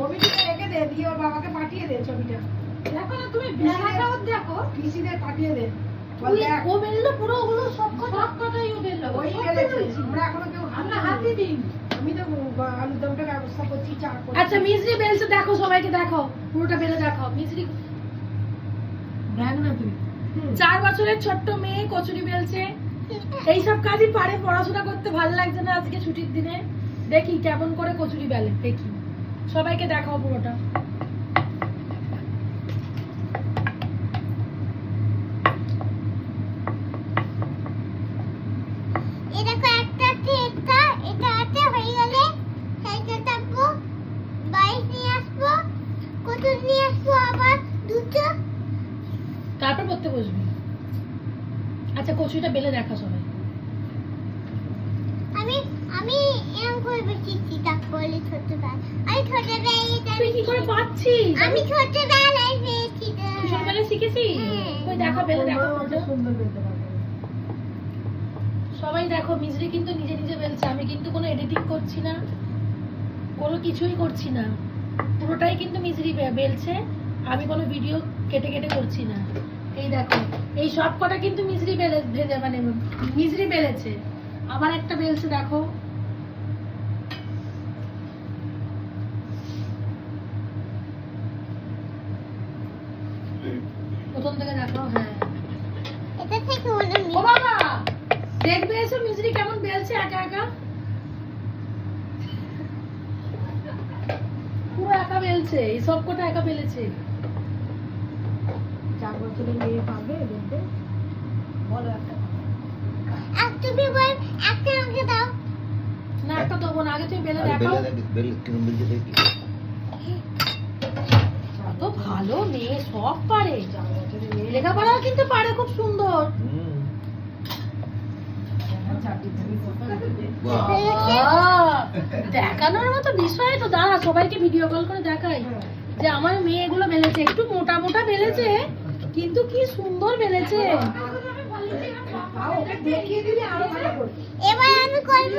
ছবিটা রেখে দে দিয়ে ওর বাবাকে পাঠিয়ে দে ছবিটা। দেখো না তুমি বেলাটাও দেখো। পিসিদের পাঠিয়ে দে। বল ও বেললো পুরো ওগুলো সব কটা সব কটাই ও বেললো ওই বেলেছে বেলেছে। আমরা এখনও কেউ আমরা হাতে দিই আমি তো আলুর দমটা ব্যবস্থা করছি চা আচ্ছা মিজরি বেলছে দেখো সবাইকে দেখো। পুরোটা বেলে দেখো। না তুই। চার বছরের ছোট্ট মেয়ে কচুরি বেলছে। এইসব কাজই পারে পড়াশোনা করতে ভালো লাগছে না আজকে ছুটির দিনে। দেখি কেমন করে কচুরি বেলে দেখি। সবাইকে দেখাও পুরোটা। হয়ে তারপর পড়তে বসবি। আচ্ছা কচুটা বেলে দেখা সবাই আমি আমি আমি ছোটবেলায় এটা তুই কি করে পাচ্ছিস আমি ছোটবেলায় পেয়েছি তুই ছোটবেলায় শিখেছিস? হ্যাঁ। দেখা বেলে দেখা। সুন্দর বলতে সবাই দেখো মিজরি কিন্তু নিজে নিজে বেলছে। আমি কিন্তু কোনো এডিটিং করছি না। কোনো কিছুই করছি না। পুরোটাই কিন্তু মিজরি বেলছে। আমি কোনো ভিডিও কেটে কেটে করছি না। এই দেখো এই সব কটা কিন্তু মিজরি বেলে ভেজে মানে মিজরি বেলেছে। আবার একটা বেলছে দেখো। প্রথম থেকে দেখো হ্যাঁ। এটা থেকে মনে। ও বাবা! দেখবে এসো মিজরি কেমন বেলছে একা একা? পুরো একা বেলছে এই সব কটা একা বেলেছে। চার বছরের মেয়ে পাবে দেখবে। বলো একটা আর তুমি একটা আমাকে দাও। না একটা দেবো না আগে তুমি বেলে দেখাও। বেলে কিরম বেলছে দেখি। ভালো মেয়ে সব পারে। লেখাপড়াও কিন্তু পারে খুব সুন্দর। দেখানোর মতো বিষয় তো দাঁড়া সবাইকে ভিডিও কল করে দেখাই। যে আমার মেয়ে এগুলো বেলেছে একটু মোটা মোটা বেলেছে কিন্তু কি সুন্দর করবে এবার আমি করব।